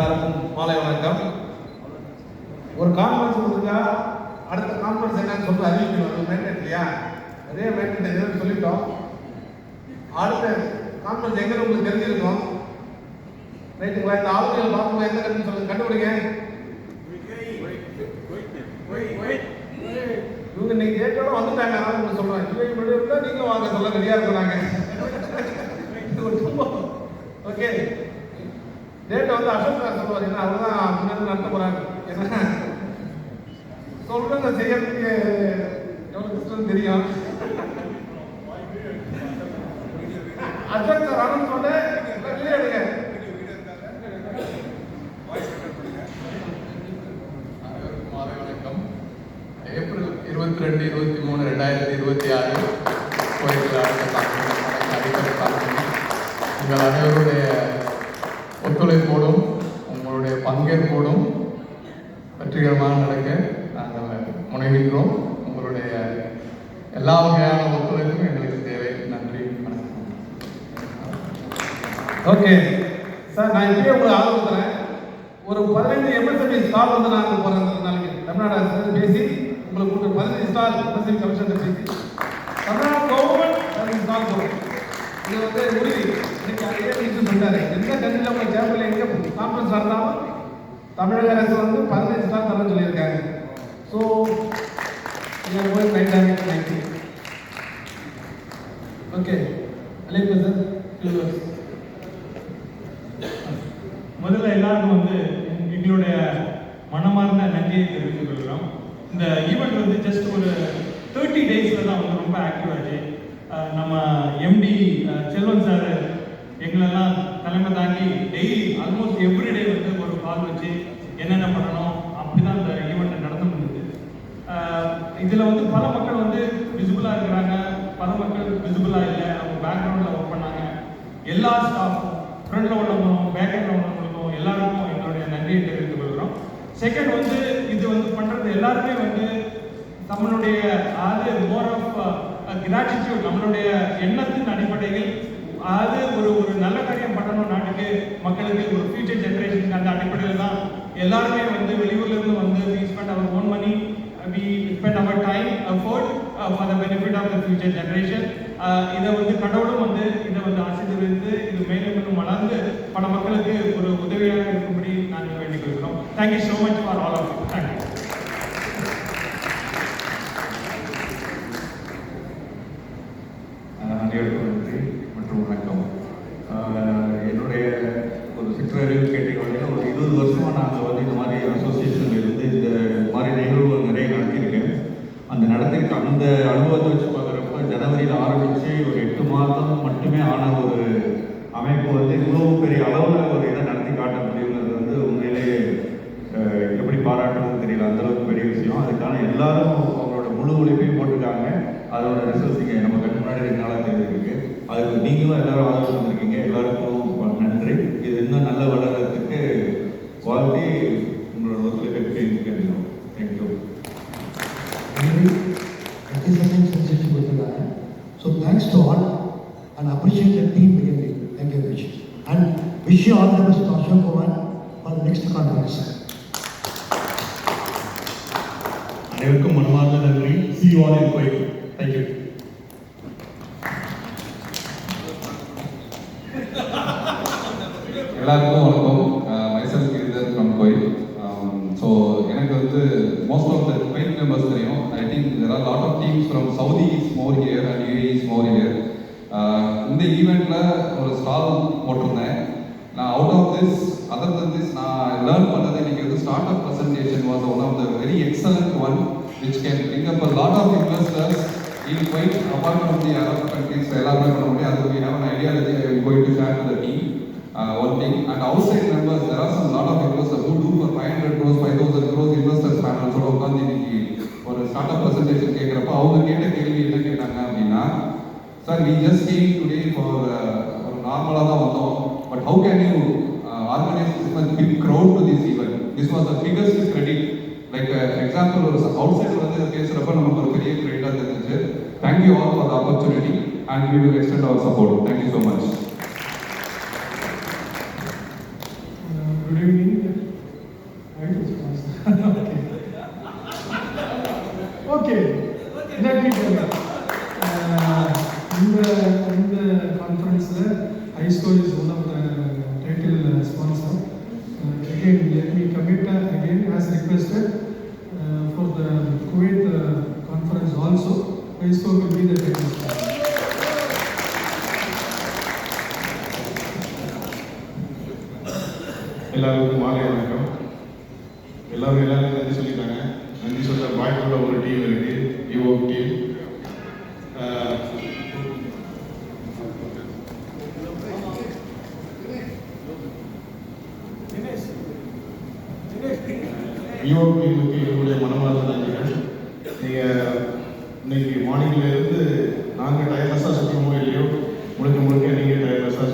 எல்லாருக்கும் மாலை வணக்கம். ஒரு கான்ஃபரன்ஸ் கொடுத்துருக்கா? அடுத்த கான்ஃபரன்ஸ் என்னன்னு சொல்லிட்டு அறிவிக்கணும். அது மெயின்டைன் இல்லையா? நிறைய மெயின்டைன் எதுன்னு சொல்லிட்டோம். அடுத்த கான்ஃபரன்ஸ் எங்கே உங்களுக்கு தெரிஞ்சிருக்கும் ரைட்டுங்களா இந்த ஆளுநர்கள் பார்க்கும்போது எந்த கருத்து சொல்லுங்க? கண்டுபிடிங்க. இவங்க நீங்க கேட்டோட வந்துட்டாங்க. அதான் உங்களுக்கு சொல்றேன். சொல்றத செய்யறதுக்கு எவ்வளவு கஷ்டம் தெரியும் அசோக் சார் அனௌன்ஸ் பண்ண ஏப்ரல் இருபத்தி ரெண்டு இருபத்தி மூணு ரெண்டாயிரத்தி இருபத்தி ஆறு கோயில் அடிப்படை தாக்கி உங்கள் அனைவருடைய ஒத்துழைப்போடும் உங்களுடைய பங்கேற்போடும் வெற்றிகரமாக நடக்க நாங்கள் முனைகின்றோம். உங்களுடைய எல்லா வகையான ஒத்துழைப்பும் எங்களுக்கு தேவை. நன்றி. வணக்கம். ஓகே. சார் நான் இப்படியே உங்களுக்கு ஆலோசனை ஒரு பதினைந்து எம்எஸ்எம்இ ஸ்டால் வந்து நாங்கள் போகிறோம் நாளைக்கு தமிழ்நாடு அரசு பேசி உங்களுக்கு ஒரு பதினஞ்சு ஸ்டால் எம்எஸ்எம்இ கமிஷன் பேசி தமிழ்நாடு கவர்மெண்ட் பதினஞ்சு ஸ்டால் போகும் இது வந்து உறுதி இன்னைக்கு அதே விஷயம் சொல்லிட்டாரு. எந்த கண்ட்ரியில் உங்கள் ஜேர்மனில் எங்கே கான்ஃபரன்ஸ் நடந்தாலும் தமிழக அரசு வந்து பதினஞ்சு ஸ்டால் தர சொல்லியிருக்காங்க. ஸோ நீங்கள் போய் நைட் நைட்டு ஓகே அழைப்பு சார் முதல்ல எல்லாருக்கும் வந்து எங்களுடைய மனமார்ந்த நன்றியை தெரிவித்துக் கொள்கிறோம். இந்த ஈவெண்ட் வந்து ஜஸ்ட் ஒரு தேர்ட்டி டேஸில் தான் வந்து ரொம்ப ஆக்டிவ் ஆச்சு. நம்ம எம்டி செல்வன் சார் எங்களெல்லாம் தலைமை தாங்கி டெய்லி ஆல்மோஸ்ட் எவ்ரிடே கால் வச்சு என்னென்ன பண்ணணும்? அப்படி தான் அந்த ஈவெண்ட் நடந்து முடியுது இதில் வந்து பல மக்கள் வந்து விசிபிளாக இருக்கிறாங்க. பல மக்கள் விசிபிளாக இல்லை. அவங்க பேக்ரவுண்டில் ஒர்க் பண்ணாங்க. எல்லா ஸ்டாஃபும் ஃப்ரண்ட்ல உள்ளவங்களும் பேக்ரவுண்டில் உள்ளவங்களுக்கும் எல்லாருக்கும் எங்களுடைய நன்றியை தெரிவித்துக் கொள்கிறோம். செகண்ட் வந்து இது வந்து பண்றது எல்லாருமே வந்து நம்மளுடைய அது மோர் ஆஃப் கிராட்டிடியூட் நம்மளுடைய எண்ணத்தின் அடிப்படையில் அது ஒரு ஒரு நல்ல காரியம் பண்ணணும் நாட்டுக்கு மக்களுக்கு ஒரு ஃபியூச்சர் ஜென்ரேஷன் அடிப்படையில் தான் எல்லாருமே வந்து வெளியூர்லேருந்து வந்து we spend our own money we spend our time afford for the benefit of the future generation இதை வந்து கடவுளும் வந்து இதை வந்து ஆசீர்வதித்து இது மேலும் மேலும் வளர்ந்து பல மக்களுக்கு ஒரு உதவியாக இருக்கும்படி நாங்கள் வேண்டிக் கொள்கிறோம். Thank you so much for all of thank you அனைவருக்கும் நன்றி மற்றும் வணக்கம் ஆஹ் என்னுடைய ஒரு சிற்றறிவு கேட்டீங்கன்னா ஒரு இருபது வருஷமாக நாங்கள் வந்து இந்த மாதிரி அசோசியேஷன் இருந்து இந்த மாதிரி நிகழ்வுகள் நிறைய நடத்தியிருக்கேன் அந்த நடத்திருக்க அந்த அனுபவத்தை வச்சு பார்க்குறப்ப ஜனவரியில் ஆரம்பித்து ஒரு எட்டு மாதம் மட்டுமே ஆன ஒரு அமைப்பு வந்து இவ்வளோ பெரிய அளவில் ஒரு இதை நடத்தி காட்ட முடியுங்கிறது வந்து உண்மையிலேயே ஆஹ் எப்படி பாராட்டணும்னு தெரியல அந்த அளவுக்கு பெரிய விஷயம் அதுக்கான எல்லாரும் அவங்களோட முழு உழைப்பையும் போட்டிருக்காங்க. அதோட ரிசல்ட்ஸ் இங்கே நம்ம கண் முன்னாடி ரெண்டு நாளாக தெரிஞ்சிருக்கு. அதுக்கு நீங்களும் எல்லாரும் ஆதரவு வந்திருக்கீங்க எல்லாருக்கும் நன்றி. இது இன்னும் நல்ல வளர்கிறதுக்கு வாழ்த்தி உங்களோட ஒத்துழைப்பை கேட்டுக்கிறோம் தேங்க்யூ sensation கொடுத்துருக்காங்க. So thanks to all and appreciate the team very thank you wish and wish you all the best Ashok Kumar for next conference மனமார்ந்த See you all in in Thank you. எல்லாருக்கும் வணக்கம். மைசல் Giridhar from கோயில் so எனக்கு வந்து most of the கோயில் members தெரியும். I think there are lot of teams from Saudi is more here and UAE is more here இந்த ஈவெண்ட்ல ஒரு ஸ்டால் போட்டிருந்தேன். நான் out of this other than this நான் லேர்ன் பண்ணது இன்னைக்கு வந்து start up presentation was one of the very excellent one which can bring up a lot of investors in Kuwait apart from the Arab countries எல்லாமே பண்ண முடியும் அது we have an ideology I will going to share to the team uh, one thing. And outside members, there are some lot of investors who do for 500 crores, 5000 crores investors panel. சொல்ல உட்காந்து இன்னைக்கு ஒரு start up presentation கேட்குறப்ப அவங்க கேட்ட கேள்வி என்ன கேட்டாங்க அப்படின்னா sir we just came today for ஒரு நார்மலாக தான் வந்தோம். But how can you organise this big crowd to this event this was the biggest credit example ஒரு அவுட் சைடு வந்து பேசுகிறப்ப நமக்கு ஒரு பெரிய கிரெடிட்டாக தெரிஞ்சு thank you all for the opportunity and we will extend our support thank you so much Good evening. Right, இந்த இந்த கான்ஃபரன்ஸில் ஐஸ்கோ is one of the title sponsor again again as requested for the Kuwait ஐஸ்கோ will be the title sponsor எல்லாருக்கும் மாலை வணக்கம் எல்லாரும் எல்லாரும் நன்றி சொல்லிட்டாங்க நன்றி சொல்ல வாய்ப்புள்ள ஒரு டீம் இருக்கு யுவோ டீம் யுவோ டீமுக்கு என்னுடைய மனமார்ந்த நன்றிகள் நீங்கள் இன்னைக்கு மார்னிங்ல இருந்து நாங்கள் டயர்லெஸ்ஸாக சுற்றமோ இல்லையோ? முழுக்க முழுக்க நீங்கள் டயர்லெஸ்ஸாக